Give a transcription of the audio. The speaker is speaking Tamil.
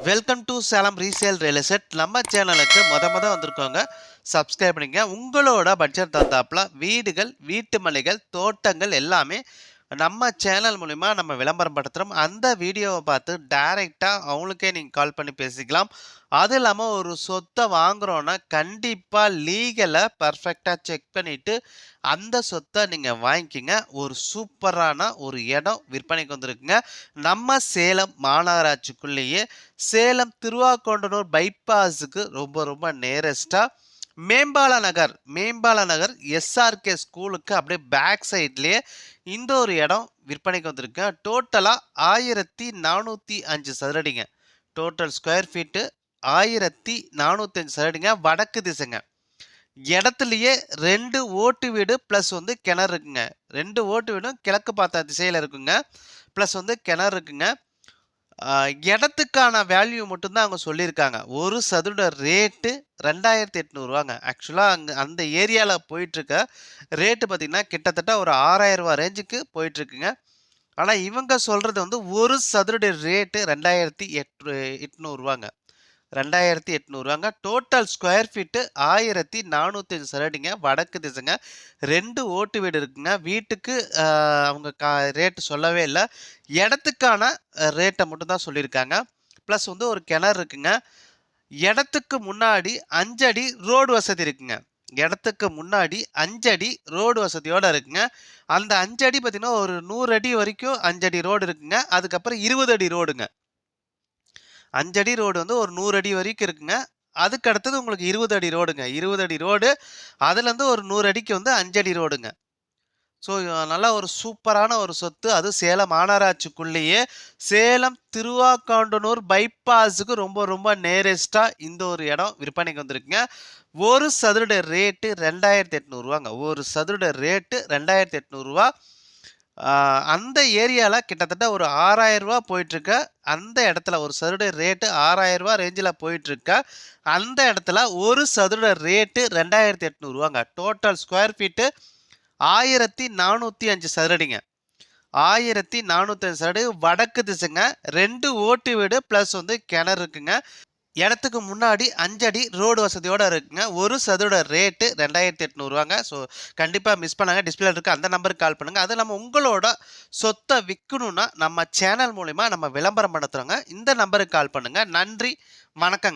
Welcome to Salem resale real estate நம்ம சேனலுக்கு மொத மொத வந்திருக்கோங்க சப்ஸ்கிரைப் பண்ணிங்க உங்களோட பட்ஜெட் தந்தாப்புல வீடுகள் வீட்டு மலைகள் தோட்டங்கள் எல்லாமே நம்ம சேனல் மூலிமா நம்ம விளம்பரம் படுத்துகிறோம் அந்த வீடியோவை பார்த்து டைரெக்டாக அவங்களுக்கே நீங்கள் கால் பண்ணி பேசிக்கலாம். அது இல்லாமல் ஒரு சொத்தை வாங்குறோன்னா கண்டிப்பாக லீகலை பர்ஃபெக்டாக செக் பண்ணிவிட்டு அந்த சொத்தை நீங்கள் வாங்கிக்கிங்க. ஒரு சூப்பரான ஒரு இடம் விற்பனைக்கு வந்திருக்குங்க. நம்ம சேலம் மாநகராட்சிக்குள்ளேயே சேலம் திருவாக்கொண்டனூர் பைபாஸுக்கு ரொம்ப ரொம்ப நேரஸ்ட்டாக மேம்பால நகர் மேம்பால நகர் எஸ்ஆர்கே ஸ்கூலுக்கு அப்படியே பேக் சைட்லேயே இந்த ஒரு இடம் விற்பனைக்கு வந்திருக்கு. டோட்டலாக ஆயிரத்தி நானூற்றி அஞ்சு சதுரடிங்க. டோட்டல் ஸ்கொயர் ஃபீட்டு ஆயிரத்தி நானூற்றி அஞ்சு சதுரடிங்க. வடக்கு திசைங்க. இடத்துலையே ரெண்டு ஓட்டு வீடு ப்ளஸ் வந்து கிணறு இருக்குங்க. ரெண்டு ஓட்டு வீடும் கிழக்கு பார்த்த திசையில் இருக்குங்க. ப்ளஸ் வந்து கிணறு இருக்குங்க. இடத்துக்கான வேல்யூ மட்டும்தான் அவங்க சொல்லியிருக்காங்க. ஒரு சதுர ரேட்டு ரெண்டாயிரத்தி எட்நூறுவாங்க. ஆக்சுவலாக அங்கே அந்த ஏரியாவில் போயிட்டுருக்க ரேட்டு பார்த்திங்கன்னா கிட்டத்தட்ட ஒரு ஆறாயிரம் ரூபா ரேஞ்சுக்கு போயிட்டுருக்குங்க. ஆனால் இவங்க சொல்கிறது வந்து ஒரு சதுரடி ரேட்டு ரெண்டாயிரத்தி எட் எட்நூறுவாங்க. ரெண்டாயிரத்தி எட்நூறுவாங்க டோட்டல் ஸ்கொயர் ஃபீட்டு ஆயிரத்தி நானூற்றி அஞ்சு சரடிங்க. வடக்கு திசைங்க. ரெண்டு ஓட்டு வீடு இருக்குங்க. வீட்டுக்கு அவங்க கா ரேட்டு சொல்லவே இல்லை. இடத்துக்கான ரேட்டை மட்டும் தான் சொல்லியிருக்காங்க. ப்ளஸ் வந்து ஒரு கிணறு இருக்குங்க. இடத்துக்கு முன்னாடி அஞ்சடி ரோடு வசதி இருக்குங்க. இடத்துக்கு முன்னாடி அஞ்சடி ரோடு வசதியோடு இருக்குங்க. அந்த அஞ்சடி பார்த்தீங்கன்னா ஒரு நூறு அடி வரைக்கும் அஞ்சடி ரோடு இருக்குங்க. அதுக்கப்புறம் இருபது அடி ரோடுங்க அஞ்சடி ரோடு வந்து ஒரு நூறு அடி வரைக்கும் இருக்குங்க. அதுக்கு அடுத்தது உங்களுக்கு இருபது அடி ரோடுங்க. இருபது அடி ரோடு அதுலேருந்து ஒரு நூறு அடிக்கு வந்து அஞ்சடி ரோடுங்க. ஸோ நல்லா ஒரு சூப்பரான ஒரு சொத்து. அது சேலம் மாநகராட்சிக்குள்ளேயே சேலம் திருவாக்காண்டனூர் பைபாஸுக்கு ரொம்ப ரொம்ப நேரஸ்ட்டாக இந்த ஒரு இடம் விற்பனைக்கு வந்திருக்குங்க. ஒரு சதுரட ரேட்டு ரெண்டாயிரத்தி எட்நூறுவாங்க ஒரு சதுரட ரேட்டு ரெண்டாயிரத்தி எட்நூறுரூவா அந்த ஏரியாவில் கிட்டத்தட்ட ஒரு ஆறாயிரம் போயிட்டுருக்க. அந்த இடத்துல ஒரு சதுரடி ரேட்டு ஆறாயிரரூவா ரேஞ்சில் போயிட்டுருக்க. அந்த இடத்துல ஒரு சதுரட ரேட்டு ரெண்டாயிரத்தி எட்நூறுவாங்க டோட்டல் ஸ்கொயர் ஃபீட்டு ஆயிரத்தி நானூற்றி அஞ்சு சதுரடிங்க. ஆயிரத்தி நானூற்றி அஞ்சு சதுரடி வடக்கு திசைங்க. ரெண்டு ஓட்டு வீடு ப்ளஸ் வந்து கிணறு இருக்குங்க. இடத்துக்கு முன்னாடி அஞ்சடி ரோடு வசதியோடு இருக்குங்க. ஒரு சதுர ரேட்டு ரெண்டாயிரத்தி எட்நூறுவாங்க. ஸோ கண்டிப்பாக மிஸ் பண்ணாங்க டிஸ்பிளே இருக்குது அந்த நம்பருக்கு கால் பண்ணுங்கள் அது நம்ம உங்களோட சொத்தை விற்கணுன்னா நம்ம சேனல் மூலிமா நம்ம விளம்பரம் படுத்துகிறோங்க இந்த நம்பருக்கு கால் பண்ணுங்கள் நன்றி. வணக்கங்க.